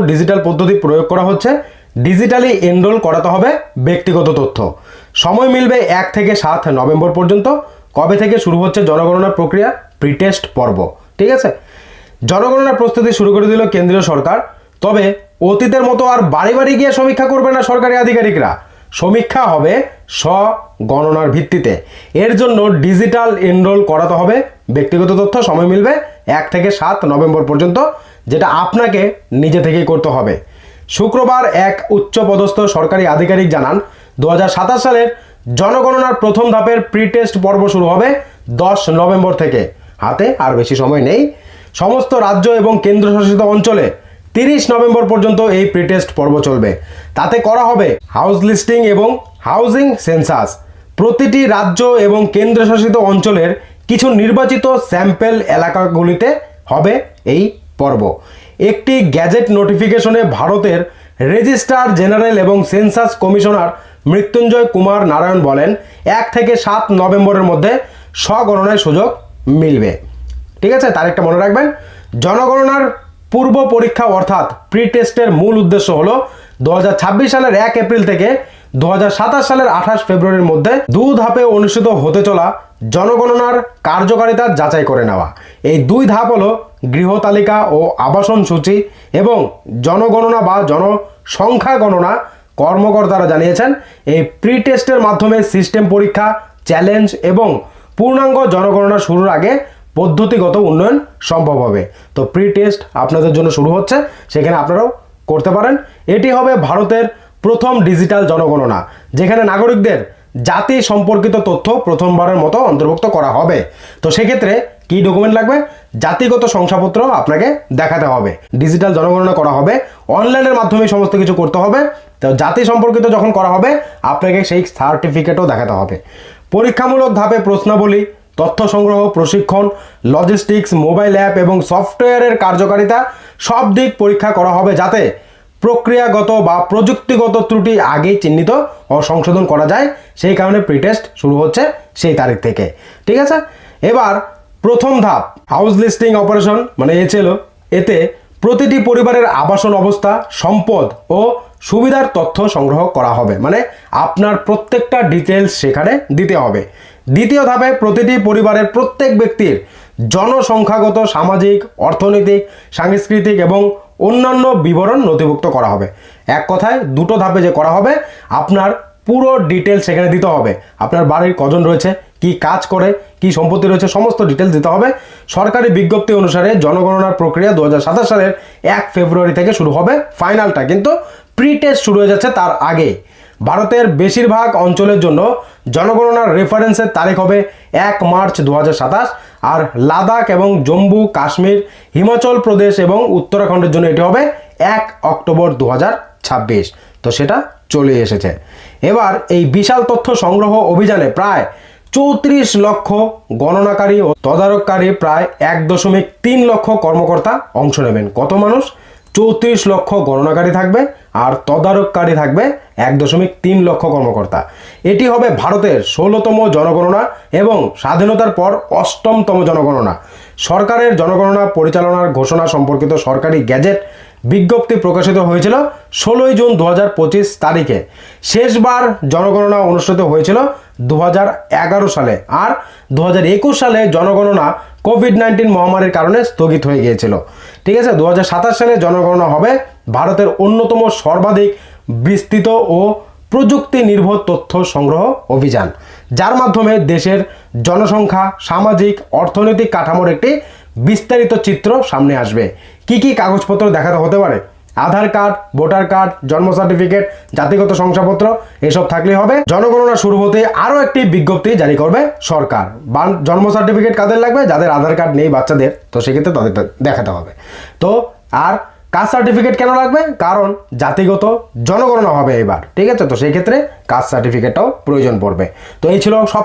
Digital পদ্ধতি প্রয়োগ করা হচ্ছে। ডিজিটালি এনরোল করাতে হবে ব্যক্তিগত তথ্য। সময় মিলবে এক থেকে সাত নভেম্বর পর্যন্ত। কবে থেকে শুরু হচ্ছে জনগণনা প্রক্রিয়া? প্রিটেস্ট পর্ব। ঠিক আছে? জনগণনার প্রস্তুতি শুরু করে দিল কেন্দ্রীয় সরকার। তবে অতীতের মতো আর বাড়ি বাড়ি গিয়ে সমীক্ষা করবে না সরকারি আধিকারিকরা। সমীক্ষা হবে স্বগণনার ভিত্তিতে। এর জন্য ডিজিটাল এনরোল করাতে হবে। ব্যক্তিগত তথ্য সময় মিলবে এক থেকে সাত নভেম্বর পর্যন্ত, যেটা আপনাকে নিজে থেকেই করতে হবে। শুক্রবার এক উচ্চপদস্থ সরকারি আধিকারিক জানান দু হাজার সাতাশ সালের জনগণনার প্রথম ধাপের প্রি টেস্ট পর্ব শুরু হবে দশ নভেম্বর থেকে। হাতে আর বেশি সময় নেই। সমস্ত রাজ্য এবং কেন্দ্রশাসিত অঞ্চলে তিরিশ নভেম্বর পর্যন্ত এই প্রিটেস্ট পর্ব চলবে। তাতে করা হবে হাউস লিস্টিং এবং হাউজিং সেন্সাস প্রতিটি রাজ্য এবং কেন্দ্রশাসিত অঞ্চলের কিছু নির্বাচিত স্যাম্পেল এলাকাগুলিতে হবে এই পর্ব। একটি গ্যাজেট নোটিফিকেশনে ভারতের রেজিস্ট্রার জেনারেল এবং সেন্সাস কমিশনার মৃত্যুঞ্জয় কুমার নারায়ণ বলেন, এক থেকে সাত নভেম্বরের মধ্যে স্বগণনায় সুযোগ মিলবে। ঠিক আছে, তার একটা মনে রাখবেন। জনগণনার পূর্ব পরীক্ষা অর্থাৎ প্রি টেস্টের মূল উদ্দেশ্য হলো দু হাজার ছাব্বিশ সালের এক এপ্রিল থেকে দু হাজার সাতাশ সালের আঠাশ ফেব্রুয়ারির মধ্যে দু ধাপে অনুষ্ঠিত হতে চলা জনগণনার কার্যকারিতা যাচাই করে নেওয়া। এই দুই ধাপ হলো গৃহ তালিকা ও আবাসন সূচি এবং জনগণনা বা জনসংখ্যা গণনা, কর্মকর্তারা জানিয়েছেন। এই প্রি টেস্টের মাধ্যমে সিস্টেম পরীক্ষা চ্যালেঞ্জ এবং পূর্ণাঙ্গ জনগণনা শুরুর আগে পদ্ধতিগত উন্নয়ন সম্ভব হবে। তো প্রি টেস্ট আপনাদের জন্য শুরু হচ্ছে, সেখানে আপনারাও করতে পারেন। এটি হবে ভারতের প্রথম ডিজিটাল জনগণনা, যেখানে নাগরিকদের জাতি সম্পর্কিত তথ্য প্রথমবারের মতো অন্তর্ভুক্ত করা হবে। তো সেক্ষেত্রে কি ডকুমেন্ট লাগবে? জাতিগত শংসাপত্র আপনাকে দেখাতে হবে। ডিজিটাল জনগণনা করা হবে। অনলাইনের মাধ্যমে সমস্ত কিছু করতে হবে। তো জাতি সম্পর্কিত যখন করা হবে, আপনাকে সেই সার্টিফিকেটও দেখাতে হবে। পরীক্ষামূলক ধাপে প্রশ্নাবলী তথ্য সংগ্রহ, প্রশিক্ষণ লজিস্টিক্স মোবাইল অ্যাপ এবং সফটওয়্যারের কার্যকারিতা সব দিক পরীক্ষা করা হবে যাতে প্রক্রিয়াগত বা প্রযুক্তিগত ত্রুটি আগেই চিহ্নিত ও সংশোধন করা যায়। সেই কারণে প্রিটেস্ট শুরু হচ্ছে সেই তারিখ থেকে। ঠিক আছে? এবার প্রথম ধাপ হাউস লিস্টিং অপারেশন মানে এ ছিল। এতে প্রতিটি পরিবারের আবাসন অবস্থা, সম্পদ ও সুবিধার তথ্য সংগ্রহ করা হবে। মানে আপনার প্রত্যেকটা ডিটেলস সেখানে দিতে হবে। দ্বিতীয় ধাপে প্রতিটি পরিবারের প্রত্যেক ব্যক্তির জনসংখ্যাগত সামাজিক, অর্থনৈতিক, সাংস্কৃতিক এবং অন্যান্য বিবরণ নথিভুক্ত করা হবে। এক কথায়, দুটো ধাপে যে করা হবে, আপনার পুরো ডিটেলস সেখানে দিতে হবে। আপনার বাড়ির কজন রয়েছে, কি কাজ করে, কি সম্পত্তি রয়েছে, সমস্ত ডিটেলস দিতে হবে। সরকারি বিজ্ঞপ্তি অনুসারে জনগণনার প্রক্রিয়া দু হাজার সাতাশ সালের এক ফেব্রুয়ারি থেকে শুরু হবে ফাইনালটা। কিন্তু প্রি টেস্ট শুরু হয়ে যাচ্ছে তার আগে। ভারতের বেশিরভাগ অঞ্চলের জন্য জনগণনার রেফারেন্সের তারিখ হবে এক মার্চ দু হাজার সাতাশ আর লাদাখ এবং জম্মু কাশ্মীর, হিমাচল প্রদেশ এবং উত্তরাখণ্ডের জন্য এটি হবে এক অক্টোবর দু হাজার ছাব্বিশ। তো সেটা চলে এসেছে। এবার এই বিশাল তথ্য সংগ্রহ অভিযানে প্রায় চৌত্রিশ লক্ষ গণনাকারী ও তদারককারী প্রায় এক দশমিক তিন লক্ষ কর্মকর্তা অংশ নেবেন। কত মানুষ? চৌত্রিশ লক্ষ গণনাকারী থাকবে আর তদারককারী থাকবে এক দশমিক তিন লক্ষ কর্মকর্তা। এটি হবে ভারতের ষোলোতম জনগণনা এবং স্বাধীনতার পর অষ্টমতম জনগণনা। সরকারের জনগণনা পরিচালনার ঘোষণা সম্পর্কিত সরকারি গ্যাজেট বিজ্ঞপ্তি প্রকাশিত হয়েছিল ষোলোই জুন দু হাজার পঁচিশ তারিখে। শেষবার জনগণনা অনুষ্ঠিত হয়েছিল দু হাজার এগারো সালে। আর দু হাজার একুশ সালে জনগণনা কোভিড নাইন্টিন মহামারীর কারণে স্থগিত হয়ে গিয়েছিল। ঠিক আছে দু হাজার সাতাশ সালে জনগণনা হবে ভারতের অন্যতম সর্বাধিক বিস্তৃত ও প্রযুক্তি নির্ভর তথ্য সংগ্রহ অভিযান, যার মাধ্যমে দেশের জনসংখ্যা, সামাজিক, অর্থনৈতিক কাঠামোর একটি বিস্তারিত চিত্র সামনে আসবে। কি কি কাগজপত্র দেখাতে হতে পারে? আধার কার্ড, ভোটার কার্ড, জন্ম সার্টিফিকেট, জাতিগত শংসাপত্র, এসব থাকলে হবে। জনগণনা শুরু হতে আরও একটি বিজ্ঞপ্তি জারি করবে সরকার। জন্ম সার্টিফিকেট কাদের লাগবে? যাদের আধার কার্ড নেই বাচ্চাদের, তো সেক্ষেত্রে তাদের দেখাতে হবে। তো, আর কাস্ট সার্টিফিকেট কেন লাগবে? কারণ জাতিগত জনগণনা হবে এবার। ঠিক আছে? তো সেই ক্ষেত্রে কাস্ট সার্টিফিকেটটাও প্রয়োজন পড়বে। তো এই ছিল সব